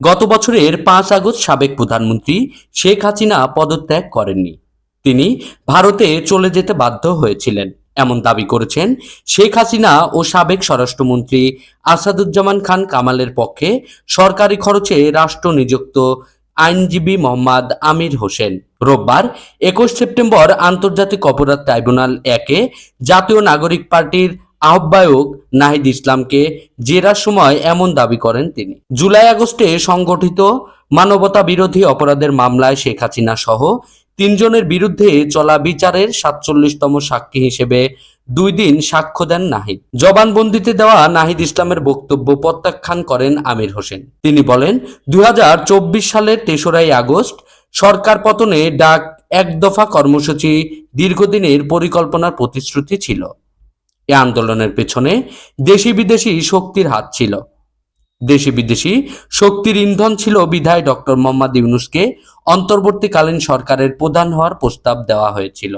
গত বছরের পাঁচ আগস্ট সাবেক প্রধানমন্ত্রী শেখ হাসিনা পদত্যাগ করেননি। তিনি ভারতে চলে যেতে বাধ্য হয়েছিলেন। এমন দাবি করেছেন শেখ হাসিনা ও সাবেক স্বরাষ্ট্রমন্ত্রী আসাদুজ্জামান খান কামালের পক্ষে সরকারি খরচে রাষ্ট্র নিযুক্ত আইনজীবী মোহাম্মদ আমির হোসেন। রোববার একুশ সেপ্টেম্বর আন্তর্জাতিক অপরাধ ট্রাইব্যুনাল একে জাতীয় নাগরিক পার্টির আহ্বায়ক নাহিদ ইসলামকে জেরার সময় এমন দাবি করেন তিনি। জুলাই আগস্টে সংগঠিত মানবতা বিরোধী অপরাধের মামলায় শেখ হাসিনা সহ তিনজনের বিরুদ্ধে চলা বিচারের সাতচল্লিশতম সাক্ষী হিসেবে দুই দিন সাক্ষ্য দেন নাহিদ। জবানবন্দিতে দেওয়া নাহিদ ইসলামের বক্তব্য প্রত্যাখ্যান করেন আমির হোসেন। তিনি বলেন দু হাজার চব্বিশ সালের তেসরাই আগস্ট সরকার পতনে ডাক এক দফা কর্মসূচি দীর্ঘদিনের পরিকল্পনার প্রতিশ্রুতি ছিল। এ আন্দোলনের পেছনে দেশি বিদেশি শক্তির হাত ছিল। দেশি বিদেশি শক্তির ইন্ধন ছিল বিধায় ডক্টর মোহাম্মদ ইউনুসকে অন্তর্বর্তীকালীন সরকারের প্রধান হওয়ার প্রস্তাব দেওয়া হয়েছিল।